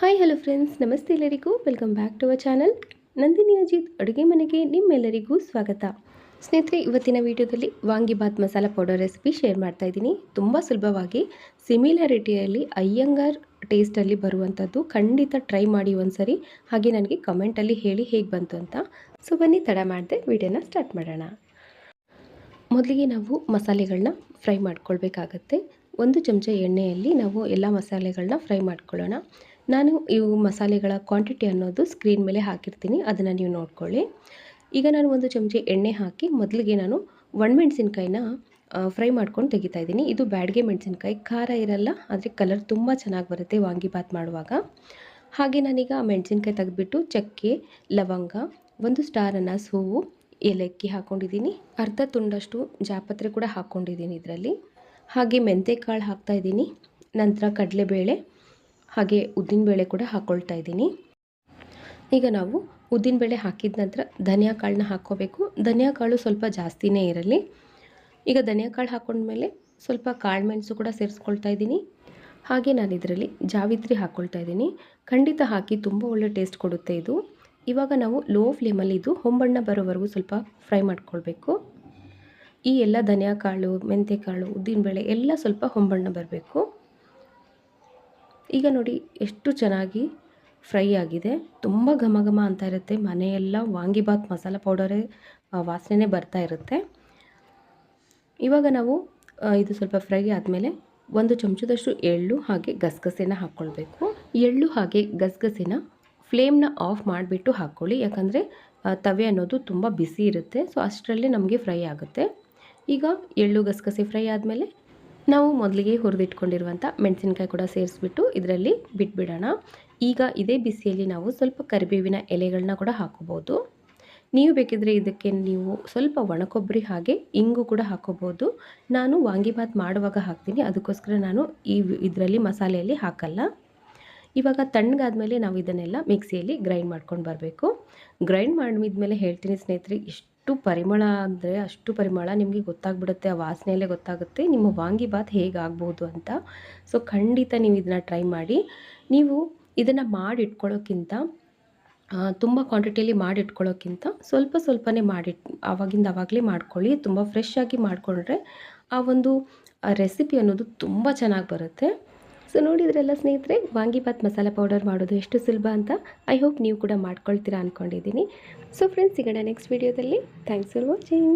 Hi hello friends ನಮಸ್ತೆ ಎಲ್ಲರಿಗೂ. Welcome back to our channel Nandini Ajit, ಅಡುಗೆ ಮನೆಗೆ ನಿಮ್ಮೆಲ್ಲರಿಗೂ ಸ್ವಾಗತ. ಸ್ನೇಹಿತರೆ, ಇವತ್ತಿನ ವಿಡಿಯೋದಲ್ಲಿ vangibath masala powder recipe share ಮಾಡ್ತಾ ಇದ್ದೀನಿ. ತುಂಬ ಸುಲಭವಾಗಿ ಸಿಮಿಲಾರಿಟಿಯಲ್ಲಿ ಅಯ್ಯಂಗಾರ್ ಟೇಸ್ಟಲ್ಲಿ ಬರುವಂಥದ್ದು ಖಂಡಿತ ಟ್ರೈ ಮಾಡಿ ಒಂದ್ಸರಿ. ಹಾಗೆ ನನಗೆ ಕಮೆಂಟಲ್ಲಿ ಹೇಳಿ ಹೇಗೆ ಬಂತು ಅಂತ. ಸೊ ಬನ್ನಿ, ತಡ ಮಾಡದೆ ವಿಡಿಯೋನ ಸ್ಟಾರ್ಟ್ ಮಾಡೋಣ. ಮೊದಲಿಗೆ ನಾವು ಮಸಾಲೆಗಳನ್ನ ಫ್ರೈ ಮಾಡ್ಕೊಳ್ಬೇಕಾಗತ್ತೆ. ಒಂದು ಚಮಚ ಎಣ್ಣೆಯಲ್ಲಿ ನಾವು ಎಲ್ಲ ಮಸಾಲೆಗಳನ್ನ ಫ್ರೈ ಮಾಡ್ಕೊಳ್ಳೋಣ. ನಾನು ಇವು ಮಸಾಲೆಗಳ ಕ್ವಾಂಟಿಟಿ ಅನ್ನೋದು ಸ್ಕ್ರೀನ್ ಮೇಲೆ ಹಾಕಿರ್ತೀನಿ. ಅದನ್ನು ನೀವು ನೋಡ್ಕೊಳ್ಳಿ. ಈಗ ನಾನು ಒಂದು ಚಮಚ ಎಣ್ಣೆ ಹಾಕಿ ಮೊದಲಿಗೆ ನಾನು ಒಣಮೆಣ್ಸಿನ್ಕಾಯಿನ ಫ್ರೈ ಮಾಡ್ಕೊಂಡು ತೆಗಿತಾ ಇದ್ದೀನಿ. ಇದು ಬ್ಯಾಡ್ಗೆ ಮೆಣಸಿನ್ಕಾಯಿ. ಖಾರ ಇರಲ್ಲ, ಆದರೆ ಕಲರ್ ತುಂಬ ಚೆನ್ನಾಗಿ ಬರುತ್ತೆ ವಾಂಗಿಬಾತ್ ಮಾಡುವಾಗ. ಹಾಗೆ ನಾನೀಗ ಆ ಮೆಣಸಿನ್ಕಾಯಿ ತೆಗೆದ್ಬಿಟ್ಟು ಚಕ್ಕೆ, ಲವಂಗ, ಒಂದು ಸ್ಟಾರ್ ಅನಾಸ್ ಹೂವು ಏಲಕ್ಕಿ ಹಾಕ್ಕೊಂಡಿದ್ದೀನಿ ಅರ್ಧ ತುಂಡಷ್ಟು ಜಾಪತ್ರೆ ಕೂಡ ಹಾಕ್ಕೊಂಡಿದ್ದೀನಿ ಇದರಲ್ಲಿ. ಹಾಗೆ ಮೆಂತೆಕಾಳು ಹಾಕ್ತಾಯಿದ್ದೀನಿ ನಂತರ ಕಡಲೆಬೇಳೆ ಹಾಗೆ ಉದ್ದಿನಬೇಳೆ ಕೂಡ ಹಾಕ್ಕೊಳ್ತಾ ಇದ್ದೀನಿ. ಈಗ ನಾವು ಉದ್ದಿನಬೇಳೆ ಹಾಕಿದ ನಂತರ ಧನಿಯಾ ಕಾಳನ್ನ ಹಾಕ್ಕೋಬೇಕು. ಧನಿಯಾ ಕಾಳು ಸ್ವಲ್ಪ ಜಾಸ್ತಿನೇ ಇರಲಿ. ಈಗ ಧನಿಯಾ ಕಾಳು ಹಾಕೊಂಡ್ಮೇಲೆ ಸ್ವಲ್ಪ ಕಾಳು ಮೆಣಸು ಕೂಡ ಸೇರಿಸ್ಕೊಳ್ತಾ ಇದ್ದೀನಿ. ಹಾಗೆ ನಾನು ಇದರಲ್ಲಿ ಜಾವಿತ್ರಿ ಹಾಕ್ಕೊಳ್ತಾ ಇದ್ದೀನಿ. ಖಂಡಿತ ಹಾಕಿ ತುಂಬ ಒಳ್ಳೆ ಟೇಸ್ಟ್ ಕೊಡುತ್ತೆ ಇದು. ಇವಾಗ ನಾವು ಲೋ ಫ್ಲೇಮಲ್ಲಿ ಇದು ಹೊಂಬಣ್ಣ ಬರೋವರೆಗೂ ಸ್ವಲ್ಪ ಫ್ರೈ ಮಾಡ್ಕೊಳ್ಬೇಕು. ಈ ಎಲ್ಲ ಧನಿಯಾ ಕಾಳು ಮೆಂತೆಕಾಳು ಉದ್ದಿನಬೇಳೆ ಎಲ್ಲ ಸ್ವಲ್ಪ ಹೊಂಬಣ್ಣ ಬರಬೇಕು. ಈಗ ನೋಡಿ ಎಷ್ಟು ಚೆನ್ನಾಗಿ ಫ್ರೈ ಆಗಿದೆ. ತುಂಬ ಘಮ ಘಮ ಅಂತ ಇರುತ್ತೆ. ಮನೆಯೆಲ್ಲ ವಾಂಗಿಬಾತ್ ಮಸಾಲ ಪೌಡರೇ ವಾಸನೆ ಬರ್ತಾ ಇರುತ್ತೆ. ಇವಾಗ ನಾವು ಇದು ಸ್ವಲ್ಪ ಫ್ರೈ ಆದಮೇಲೆ ಒಂದು ಚಮಚದಷ್ಟು ಎಳ್ಳು ಹಾಗೆ ಗಸಗಸೆನ ಹಾಕ್ಕೊಳ್ಬೇಕು. ಎಳ್ಳು ಹಾಗೆ ಗಸಗಸೆನ ಫ್ಲೇಮ್ನ ಆಫ್ ಮಾಡಿಬಿಟ್ಟು ಹಾಕ್ಕೊಳ್ಳಿ. ಯಾಕಂದರೆ ತವೆ ಅನ್ನೋದು ತುಂಬ ಬಿಸಿ ಇರುತ್ತೆ. ಸೊ, ಅಷ್ಟರಲ್ಲೇ ನಮಗೆ ಫ್ರೈ ಆಗುತ್ತೆ. ಈಗ ಎಳ್ಳು ಗಸಗಸೆ ಫ್ರೈ ಆದಮೇಲೆ ನಾವು ಮೊದಲಿಗೆ ಹುರಿದಿಟ್ಕೊಂಡಿರುವಂಥ ಮೆಣಸಿನ್ಕಾಯಿ ಕೂಡ ಸೇರಿಸ್ಬಿಟ್ಟು ಇದರಲ್ಲಿ ಬಿಟ್ಬಿಡೋಣ. ಈಗ ಇದೇ ಬಿಸಿಯಲ್ಲಿ ನಾವು ಸ್ವಲ್ಪ ಕರಿಬೇವಿನ ಎಲೆಗಳನ್ನ ಕೂಡ ಹಾಕೋಬೋದು. ನೀವು ಬೇಕಿದ್ರೆ ಇದಕ್ಕೆ ನೀವು ಸ್ವಲ್ಪ ಒಣಕೊಬ್ಬರಿ ಹಾಗೆ ಇಂಗು ಕೂಡ ಹಾಕೋಬೋದು. ನಾನು ವಾಂಗಿಭಾತ್ ಮಾಡುವಾಗ ಹಾಕ್ತೀನಿ. ಅದಕ್ಕೋಸ್ಕರ ನಾನು ಈ ಇದರಲ್ಲಿ ಮಸಾಲೆಯಲ್ಲಿ ಹಾಕಲ್ಲ. ಇವಾಗ ತಣ್ಣಗಾದ್ಮೇಲೆ ನಾವು ಇದನ್ನೆಲ್ಲ ಮಿಕ್ಸಿಯಲ್ಲಿ ಗ್ರೈಂಡ್ ಮಾಡ್ಕೊಂಡು ಬರಬೇಕು. ಗ್ರೈಂಡ್ ಮಾಡಿದ್ಮೇಲೆ ಹೇಳ್ತೀನಿ ಸ್ನೇಹಿತರೆ, ಇಷ್ಟು ಅಷ್ಟು ಪರಿಮಳ ಅಂದರೆ ಅಷ್ಟು ಪರಿಮಳ ನಿಮಗೆ ಗೊತ್ತಾಗ್ಬಿಡುತ್ತೆ, ಆ ವಾಸನೆಯಲ್ಲೇ ಗೊತ್ತಾಗುತ್ತೆ, ನಿಮ್ಮ ವಾಂಗಿಬಾತ್ ಹೇಗೆ ಆಗ್ಬೋದು ಅಂತ. ಸೊ ಖಂಡಿತ ನೀವು ಇದನ್ನು ಟ್ರೈ ಮಾಡಿ. ನೀವು ಇದನ್ನು ಮಾಡಿಟ್ಕೊಳ್ಳೋಕ್ಕಿಂತ ತುಂಬ ಕ್ವಾಂಟಿಟಿಯಲ್ಲಿ ಮಾಡಿ ಇಟ್ಕೊಳ್ಳೋಕ್ಕಿಂತ ಸ್ವಲ್ಪ ಸ್ವಲ್ಪನೇ ಮಾಡಿಟ್ ಆವಾಗಿಂದ ಆವಾಗಲೇ ಮಾಡ್ಕೊಳ್ಳಿ. ತುಂಬ ಫ್ರೆಶ್ ಆಗಿ ಮಾಡಿಕೊಂಡ್ರೆ ಆ ಒಂದು ರೆಸಿಪಿ ಅನ್ನೋದು ತುಂಬ ಚೆನ್ನಾಗಿ ಬರುತ್ತೆ. ಸೊ ನೋಡಿದ್ರಲ್ಲ ಸ್ನೇಹಿತರೆ, ವಾಂಗಿಭಾತ್ ಮಸಾಲ ಪೌಡರ್ ಮಾಡೋದು ಎಷ್ಟು ಸುಲಭ ಅಂತ ಐ ಹೋಪ್ ನೀವು ಕೂಡ ಮಾಡ್ಕೊಳ್ತೀರಾ ಅಂದ್ಕೊಂಡಿದ್ದೀನಿ ಸೊ ಫ್ರೆಂಡ್ಸ್ ಸಿಗೋಣ ನೆಕ್ಸ್ಟ್ ವೀಡಿಯೋದಲ್ಲಿ ಥ್ಯಾಂಕ್ಸ್ ಫಾರ್ ವಾಚಿಂಗ್